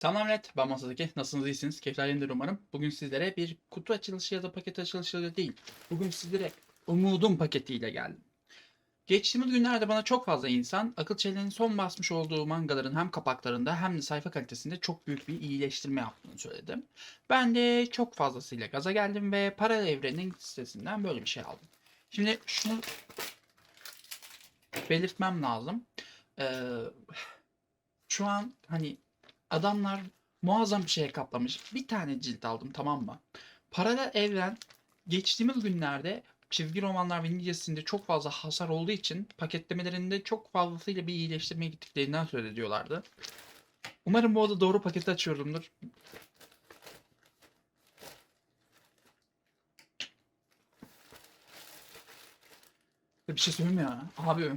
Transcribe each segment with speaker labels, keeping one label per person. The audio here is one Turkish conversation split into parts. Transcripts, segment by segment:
Speaker 1: Tamam net. Ben masadaki. Nasılsınız iyisiniz? Keyifler yerindedir umarım. Bugün sizlere bir kutu açılışı ya da paket açılışı değil. Bugün sizlere umudum paketiyle geldim. Geçtiğimiz günlerde bana çok fazla insan akıl çelenin son basmış olduğu mangaların hem kapaklarında hem de sayfa kalitesinde çok büyük bir iyileştirme yaptığını söyledim. Ben de çok fazlasıyla gaza geldim ve Paralel Evren'in sitesinden böyle bir şey aldım. Şimdi şunu belirtmem lazım. Ee, şu an hani adamlar muazzam bir şeye kaplamış. Bir tane cilt aldım tamam mı? Paralel evren geçtiğimiz günlerde çizgi romanlar ve İngilizcesinde çok fazla hasar olduğu için paketlemelerinde çok fazlasıyla bir iyileştirmeye gittiklerinden söz ediyorlardı. Umarım bu arada doğru paketi açıyorumdur. Bir şey söyleyeyim ya abi.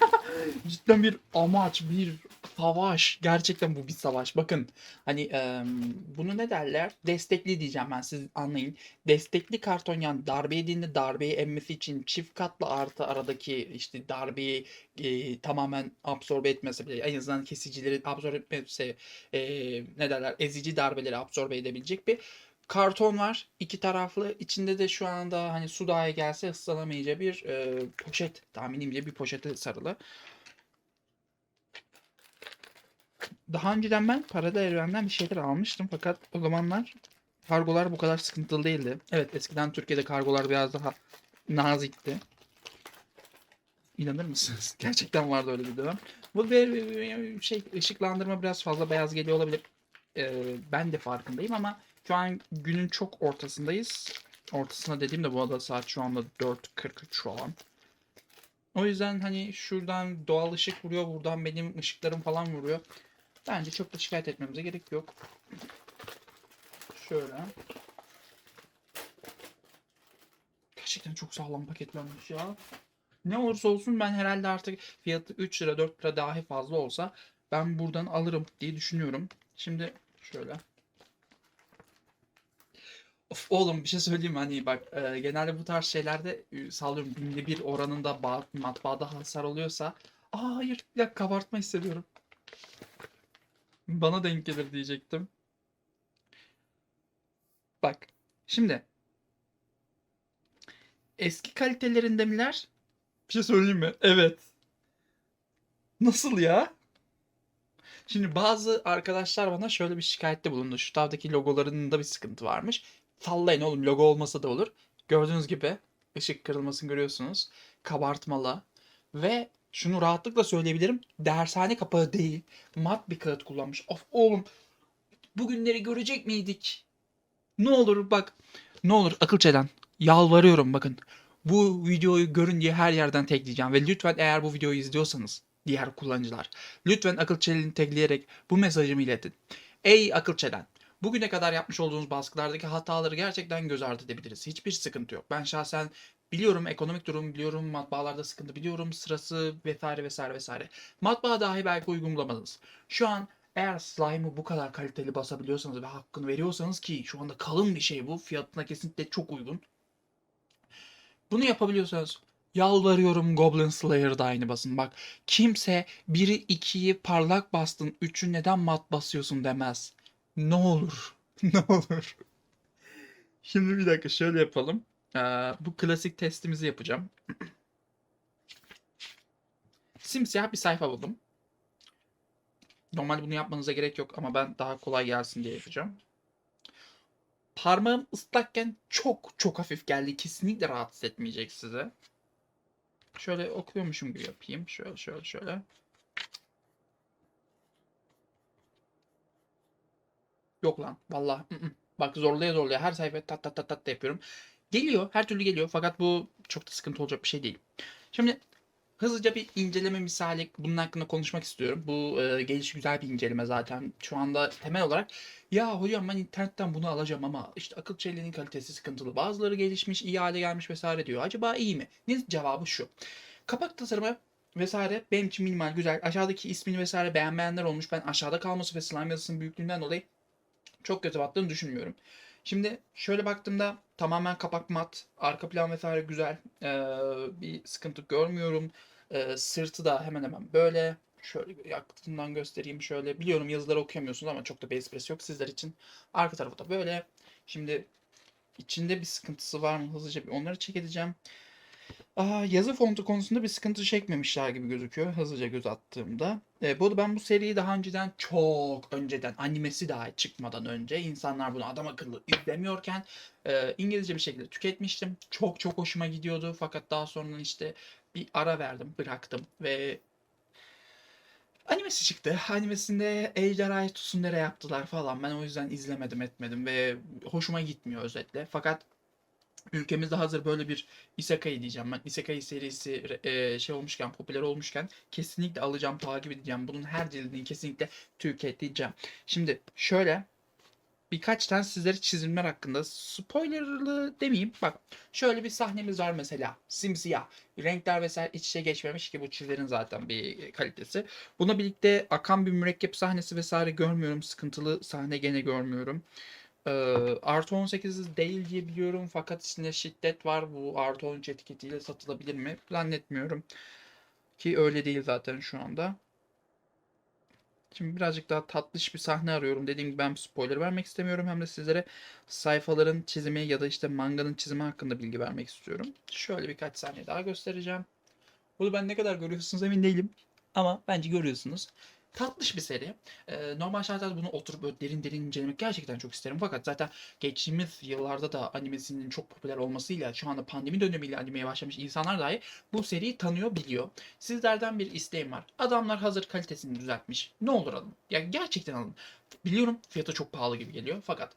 Speaker 1: Cidden bir amaç, bir savaş. Gerçekten bu bir savaş. Bakın hani em, bunu ne derler? Destekli diyeceğim ben siz anlayın. Destekli karton yani darbe yediğinde darbeyi emmesi için çift katlı artı aradaki işte darbeyi e, tamamen absorbe etmese bile en azından kesicileri absorbe etmese e, ne derler ezici darbeleri absorbe edebilecek bir karton var. iki taraflı. İçinde de şu anda hani su dahi gelse ıslanamayacağı bir e, poşet. Tahminimce bir poşete sarılı. Daha önceden ben parada evrenden bir şeyler almıştım fakat o zamanlar kargolar bu kadar sıkıntılı değildi. Evet eskiden Türkiye'de kargolar biraz daha nazikti. İnanır mısınız? Gerçekten vardı öyle bir dönem. Bu bir şey ışıklandırma biraz fazla beyaz geliyor olabilir. Ee, ben de farkındayım ama şu an günün çok ortasındayız. Ortasına dediğimde bu arada saat şu anda 4.43 falan. O yüzden hani şuradan doğal ışık vuruyor, buradan benim ışıklarım falan vuruyor. Bence çok da şikayet etmemize gerek yok. Şöyle. Gerçekten çok sağlam paketlenmiş ya. Ne olursa olsun ben herhalde artık fiyatı 3 lira 4 lira dahi fazla olsa ben buradan alırım diye düşünüyorum. Şimdi şöyle. Of oğlum bir şey söyleyeyim hani bak e, genelde bu tarz şeylerde e, sallıyorum binde bir oranında ba- matbaada hasar oluyorsa aa hayır bir dakika kabartma hissediyorum. Bana denk gelir diyecektim. Bak şimdi eski kalitelerinde miler? Bir şey söyleyeyim mi? Evet. Nasıl ya? Şimdi bazı arkadaşlar bana şöyle bir şikayette bulundu. Şu tavdaki logolarında bir sıkıntı varmış. Sallayın oğlum logo olmasa da olur. Gördüğünüz gibi ışık kırılmasını görüyorsunuz. Kabartmalı. Ve şunu rahatlıkla söyleyebilirim. Dershane kapağı değil. Mat bir kağıt kullanmış. Of oğlum. Bugünleri görecek miydik? Ne olur bak. Ne olur akıl çelen. Yalvarıyorum bakın. Bu videoyu görün diye her yerden tekleyeceğim. Ve lütfen eğer bu videoyu izliyorsanız diğer kullanıcılar. Lütfen akıl çeleni tekleyerek bu mesajımı iletin. Ey akıl çelen. Bugüne kadar yapmış olduğunuz baskılardaki hataları gerçekten göz ardı edebiliriz. Hiçbir sıkıntı yok. Ben şahsen biliyorum ekonomik durum, biliyorum matbaalarda sıkıntı, biliyorum sırası vesaire vesaire vesaire. Matbaa dahi belki uygun bulamadınız. Şu an eğer slime'ı bu kadar kaliteli basabiliyorsanız ve hakkını veriyorsanız ki şu anda kalın bir şey bu. Fiyatına kesinlikle çok uygun. Bunu yapabiliyorsanız yalvarıyorum Goblin Slayer'da aynı basın. Bak kimse 1'i 2'yi parlak bastın 3'ü neden mat basıyorsun demez. Ne olur. ne olur. Şimdi bir dakika şöyle yapalım. Ee, bu klasik testimizi yapacağım. Simsiyah bir sayfa buldum. Normalde bunu yapmanıza gerek yok ama ben daha kolay gelsin diye yapacağım. Parmağım ıslakken çok çok hafif geldi. Kesinlikle rahatsız etmeyecek size. Şöyle okuyormuşum gibi yapayım. Şöyle şöyle şöyle. Yok lan valla. Bak zorlaya zorlaya her sayfaya tat tat tat tat yapıyorum. Geliyor her türlü geliyor fakat bu çok da sıkıntı olacak bir şey değil. Şimdi hızlıca bir inceleme misali bunun hakkında konuşmak istiyorum. Bu e, geliş güzel bir inceleme zaten. Şu anda temel olarak ya hocam ben internetten bunu alacağım ama işte akıl çeleğinin kalitesi sıkıntılı. Bazıları gelişmiş, iyi hale gelmiş vesaire diyor. Acaba iyi mi? Ne cevabı şu. Kapak tasarımı vesaire benim için minimal güzel. Aşağıdaki ismini vesaire beğenmeyenler olmuş. Ben aşağıda kalması ve slime yazısının büyüklüğünden dolayı çok kötü battığını düşünmüyorum. Şimdi şöyle baktığımda tamamen kapak mat, arka plan vesaire güzel. Ee, bir sıkıntı görmüyorum. Ee, sırtı da hemen hemen böyle. Şöyle yakından göstereyim şöyle. Biliyorum yazıları okuyamıyorsunuz ama çok da bir esprisi yok sizler için. Arka tarafı da böyle. Şimdi içinde bir sıkıntısı var mı? Hızlıca bir onları check edeceğim. Yazı fontu konusunda bir sıkıntı çekmemişler gibi gözüküyor hızlıca göz attığımda. E, bu arada ben bu seriyi daha önceden çok önceden animesi daha çıkmadan önce insanlar bunu adam akıllı izlemiyorken e, İngilizce bir şekilde tüketmiştim. Çok çok hoşuma gidiyordu fakat daha sonra işte bir ara verdim bıraktım ve Animesi çıktı. Animesinde Ejderhayı Tsundere yaptılar falan. Ben o yüzden izlemedim etmedim ve hoşuma gitmiyor özetle. Fakat ülkemizde hazır böyle bir Isekai diyeceğim ben. Isekai serisi e, şey olmuşken, popüler olmuşken kesinlikle alacağım, takip edeceğim. Bunun her cildini kesinlikle tüketeceğim. Şimdi şöyle birkaç tane sizlere çizimler hakkında spoilerlı demeyeyim. Bak şöyle bir sahnemiz var mesela. Simsiyah. Renkler vesaire iç içe geçmemiş ki bu çizerin zaten bir kalitesi. Buna birlikte akan bir mürekkep sahnesi vesaire görmüyorum. Sıkıntılı sahne gene görmüyorum. Ee, artı 18 değil diye biliyorum fakat içinde şiddet var. Bu artı 13 etiketiyle satılabilir mi? Zannetmiyorum. Ki öyle değil zaten şu anda. Şimdi birazcık daha tatlış bir sahne arıyorum. Dediğim gibi ben spoiler vermek istemiyorum. Hem de sizlere sayfaların çizimi ya da işte manganın çizimi hakkında bilgi vermek istiyorum. Şöyle birkaç saniye daha göstereceğim. Bunu ben ne kadar görüyorsunuz emin değilim. Ama bence görüyorsunuz. Tatlış bir seri. Ee, normal şartlarda bunu oturup böyle derin derin incelemek gerçekten çok isterim. Fakat zaten geçtiğimiz yıllarda da animesinin çok popüler olmasıyla şu anda pandemi dönemiyle animeye başlamış insanlar dahi bu seriyi tanıyor, biliyor. Sizlerden bir isteğim var. Adamlar hazır kalitesini düzeltmiş. Ne olur alın. Ya gerçekten alın. Biliyorum fiyatı çok pahalı gibi geliyor fakat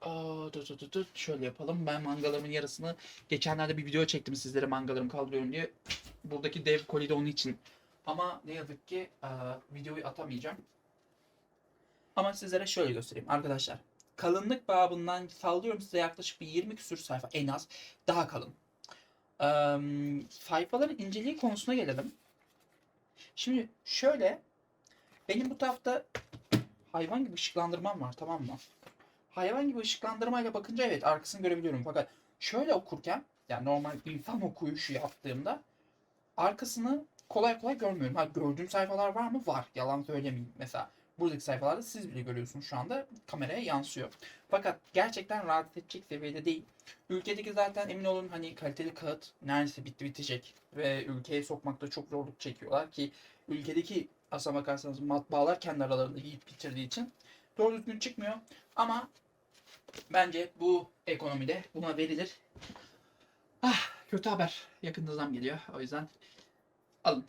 Speaker 1: Aa, dur, dur, dur. Şöyle yapalım. Ben mangalarımın yarısını geçenlerde bir video çektim sizlere mangalarımı kaldırıyorum diye. Buradaki dev koli de onun için. Ama ne yazık ki aa, videoyu atamayacağım. Ama sizlere şöyle göstereyim arkadaşlar. Kalınlık babından sallıyorum size yaklaşık bir 20 küsür sayfa en az daha kalın. Ee, sayfaların inceliği konusuna gelelim. Şimdi şöyle benim bu tarafta hayvan gibi ışıklandırmam var tamam mı? hayvan gibi ışıklandırmayla bakınca evet arkasını görebiliyorum. Fakat şöyle okurken yani normal insan okuyuşu yaptığımda arkasını kolay kolay görmüyorum. Ha gördüğüm sayfalar var mı? Var. Yalan söylemeyeyim. Mesela buradaki sayfalarda siz bile görüyorsunuz şu anda kameraya yansıyor. Fakat gerçekten rahatsız edecek seviyede değil. Ülkedeki zaten emin olun hani kaliteli kağıt neredeyse bitti bitecek ve ülkeye sokmakta çok zorluk çekiyorlar ki ülkedeki aslına bakarsanız matbaalar kendi aralarında yiyip bitirdiği için doğru düzgün çıkmıyor. Ama bence bu ekonomide buna verilir. Ah kötü haber yakında zam geliyor. O yüzden I'll,